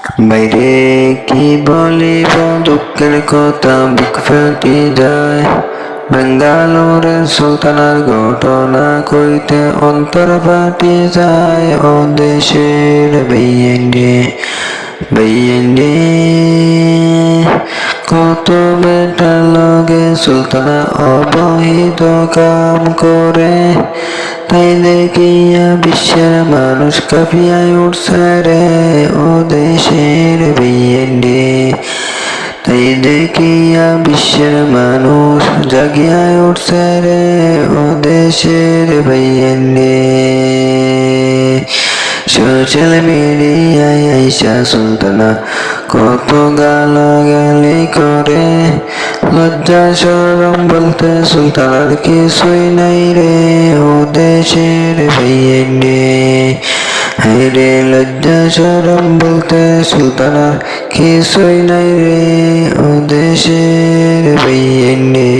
বাইরে কি বলিব দুঃখের কথা বুক ফেটে যায়। বেঙ্গালোরের সুলতানার ঘটনা কইতে অন্তর ফাটে যায়। ও দেশের বেইয়েন্ডে বেইয়েন্ডে কত বেটা লগে, সুলতানা অবহিত কাম করে। তাই দেখিয়া বিশ্বের মানুষ কাঁপিয়ায় উঠছে রে, ও দেশের বিয়েন্ডে তাই দেখিয়া বিশ্বের মানুষ জাগিয়ায় উঠছে রে, ও দেশের বিয়েন্ডে সোশ্যাল মিডিয়ায় আইসা সুলতানা, কত গালাগালি করে। লজ্জা সরম বলতে সুলতানার কিছুই নাই রে, ও দেশের ভাইয়েন্ডে। রে, লজ্জা সরম বলতে সুলতানার কিছুই নাই রে, ও দেশের ভাইয়েন্ডে।